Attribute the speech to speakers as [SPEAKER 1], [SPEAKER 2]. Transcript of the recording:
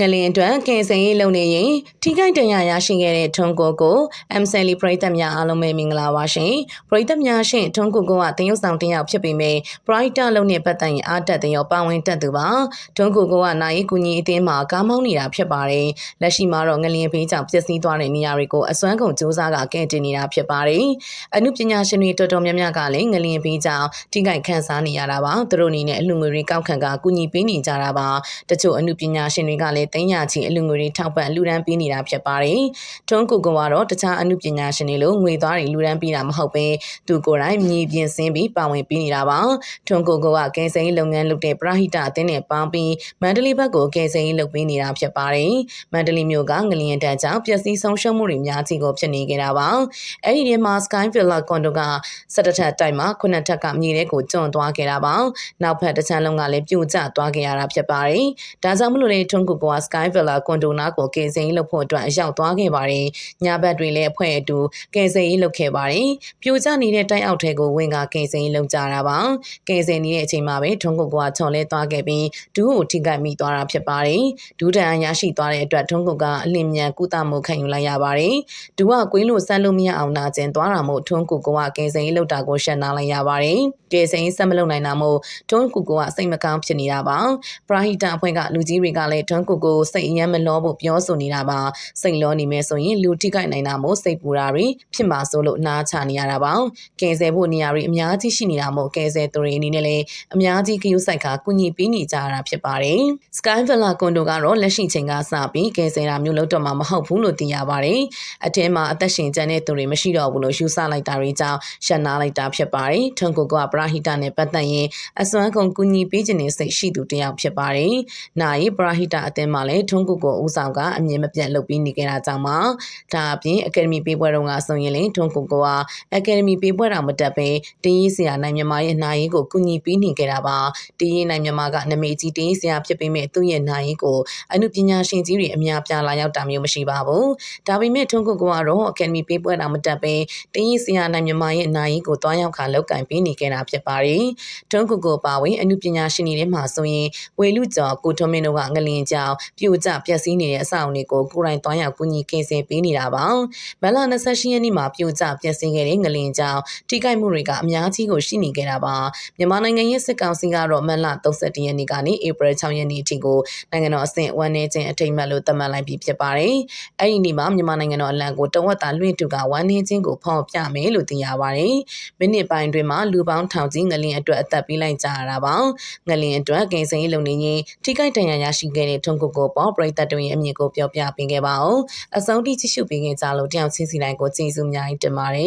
[SPEAKER 1] ငလင်အတွက်ကင်ဆယ်ရေးလုပ်နေရင်ထိခိုက်ဒဏ်ရာရရှိခဲ့တဲ့ထွန်းကိုကို MCL ပရိသတ်များအားလုံးပဲမင်္ဂလာပါရှင်ပရိသတ်များရှင်ထွန်းကိုကိုကတင်ရုပ်ဆောင်တစ်ယောက်ဖြစ်ပေမဲ့ပရိုက်တာလုံးနဲ့ပတ်သက်ရင်အားတက်တဲ့ရောပါဝင်တက်သူပါထွန်းကိုကိုကနိုင်ကူညီအသင်းမှာကားမောင်းနေတာဖြစ်ပါတယ်လက်ရှိမှာတော့ငလင်ဖေးကြောင့်ပျက်စီးသွားတဲ့နေရာတွေကိုအစွမ်းကုန်စူးစမ်းကကဲတင်နေတာဖြစ်ပါတယ်အမှုပညာရှင်တွေတော်တော်များများကလည်းငလင်ဖေးကြောင့်ထိခိုက်ခံစားနေရတာပါသူတို့အနေနဲ့အလှငွေတွေကောက်ခံကကူညီပေးနေကြတာပါတချို့အမှုပညာရှင်တွေကလည်းတင်ရချီအလူငွေတွေထောက်ပံ့လူဒန်းပေးနေတာဖြစ်ပါတယ်။ထွန်းကိုကတော့တခြားအမှုပညာရှင်တွေလိုငွေသားတွေလူဒန်းပေးတာမဟုတ်ဘဲသူကိုယ်တိုင်မြေပြင်ဆင်းပြီးပါဝင်ပေးနေတာပါ။ထွန်းကိုကကယ်ဆယ်ရေးလုပ်ငန်းလုပ်တဲ့ပရဟိတအသင်းနဲ့ပေါင်းပြီးမန္တလေးဘက်ကိုကယ်ဆယ်ရေးလုပ်ပေးနေတာဖြစ်ပါတယ်။မန္တလေးမြို့ကငလျင်တန်းကြောင့်ပျက်စီးဆုံးရှုံးမှုတွေများကြီးကိုဖြစ်နေကြတာပါ။အဲ့ဒီထဲမှာ Sky Villa Condo က17ထပ်တိုက်မှာ9ထပ်ကမြေထဲကိုကျွန်းသွားခဲ့တာပါ။နောက်ဖက်တစ်ချမ်းလုံးကလည်းပြိုကျသွားခဲ့ရတာဖြစ်ပါတယ်။ဒါကြောင့်မလို့လေထွန်းကိုက Sky Villa ကွန်ဒိုနာကိုကယ်ဆယ်ရေးလုပ်ဖို့အတွက်အရောက်သွားခဲ့ပါတယ်။ညဘက်တွင်လည်းအဖွဲ့အတူကယ်ဆယ်ရေးလုပ်ခဲ့ပါတယ်။ပြိုကျနေတဲ့တိုက်အောက်ထဲကိုဝင်ကကယ်ဆယ်ရေးလုပ်ကြတာပါ။ကယ်ဆယ်နေတဲ့အချိန်မှာပဲထွန်းကိုကချော်လဲသွားခဲ့ပြီးဒူးကိုထိခိုက်မိသွားတာဖြစ်ပါတယ်။ဒူးတန်ရရှိသွားတဲ့အတွက်ထွန်းကိုကအလင်းမြန်ကုသမှုခံယူလိုက်ရပါတယ်။ဒူးကကွင်းလို့ဆန်းလို့မရအောင်နာကျင်သွားတာမို့ထွန်းကိုကကယ်ဆယ်ရေးလုပ်တာကိုရှက်နာလိုက်ရပါတယ်။ကယ်ဆယ်ရေးဆက်မလုပ်နိုင်တာမို့ထွန်းကိုကစိတ်မကောင်းဖြစ်နေတာပါ။ပရာဟိတအဖွဲ့ကလူကြီးတွေကလည်းထွန်းကိုကိုစိတ်အယမ်းမလောဖို့ပြောဆိုနေတာပါစိတ်လောနေမယ်ဆိုရင်လူထိခိုက်နိုင်တာမို့စိတ်ပူတာတွေဖြစ်မှာဆိုလို့နားချနေရတာပါကယ်ဆယ်ဖို့နေရာတွေအများကြီးရှိနေတာမို့ကယ်ဆယ်သူတွေအနေနဲ့လည်းအများကြီးကယူဆိုင်ခါကုညီပေးနေကြတာဖြစ်ပါတယ် Sky Villa Condo ကတော့လက်ရှိချိန်ကစပြီးကယ်ဆယ်တာမျိုးလုပ်တော့မှာမဟုတ်ဘူးလို့သိရပါတယ်အထက်မှာအသက်ရှင်ကျန်တဲ့သူတွေမရှိတော့ဘူးလို့ယူဆလိုက်တာတွေကြောင့်ရှက်နာလိုက်တာဖြစ်ပါတယ်ထွန်ကိုကပရာဟိတနဲ့ပတ်သက်ရင်အစွမ်းကုန်ကူညီပေးခြင်းနဲ့စိတ်ရှိသူတယောက်ဖြစ်ပါတယ်နိုင်ပရာဟိတအသင်းမှာလည်းထွန်းကိုကိုဦးဆောင်ကအမြင်မပြတ်လုပ်ပြီးနေကြတာကြောင့်ပါဒါအပြင်အကယ်ဒမီပေးပွဲတော်ကဆိုရင်လည်းထွန်းကိုကိုကအကယ်ဒမီပေးပွဲတော်မတက်ဘဲတင်းရေးဆရာနိုင်မြန်မာရဲ့နိုင်ရေးကိုကူညီပေးနေကြတာပါတင်းရေးနိုင်မြန်မာကနမေကြီးတင်းရေးဆရာဖြစ်ပေမဲ့သူ့ရဲ့နိုင်ရေးကိုအမှုပညာရှင်ကြီးတွေအများပြားလာရောက်တာမျိုးမရှိပါဘူးဒါပေမဲ့ထွန်းကိုကိုကတော့အကယ်ဒမီပေးပွဲတော်မတက်ဘဲတင်းရေးဆရာနိုင်မြန်မာရဲ့နိုင်ရေးကိုတွားရောက်ခါလောက်ကင်ပေးနေကြတာဖြစ်ပါတယ်ထွန်းကိုကိုပါဝင်အမှုပညာရှင်တွေထဲမှာဆိုရင်ဝေလူကျော်ကိုထွန်းမင်းတို့ကငလင်ကြောင်ပြိုကျပျက်စီးနေတဲ့အဆောက်အဦတွေကိုကိုယ်တိုင်တွားရောက်ကူညီကင်ဆယ်ပေးနေတာပါ။မလ28ရက်နေ့မှာပြိုကျပျက်စီးခဲ့တဲ့ငလင်ကြောင်ထိခိုက်မှုတွေကအများကြီးကိုရှိနေခဲ့တာပါ။မြန်မာနိုင်ငံရဲ့စစ်ကောင်စီကတော့မလ31ရက်နေ့ကနေဧပြီ6ရက်နေ့အထိကိုနိုင်ငံတော်အဆင့်ဝန်နေခြင်းအထိမ်းအမှတ်လို့သတ်မှတ်လိုက်ပြီးဖြစ်ပါတယ်။အဲ့ဒီနေ့မှာမြန်မာနိုင်ငံတော်အလံကိုတဝက်သားလွှင့်တူကဝန်နေခြင်းကိုဖော်ပြမယ်လို့သိရပါတယ်။မိနစ်ပိုင်းတွင်မှာလူပေါင်းထောင်ကြီးငလင်အတွက်အသက်ပေးလိုက်ကြရတာပါ။ငလင်အတွက်ကင်စင်ရေးလုံနေရင်ထိခိုက်ဒဏ်ရာရရှိခဲ့တဲ့ထုံးကုကိုပေါ်ပရိသတ်တွေရဲ့အမြင်ကိုပြောပြပေးခဲ့ပါဦးအဆုံးထိကြည့်ရှုပေးခဲ့ကြလို့တယောက်ချင်းစီတိုင်းကိုကျေးဇူးအများကြီးတင်ပါတယ်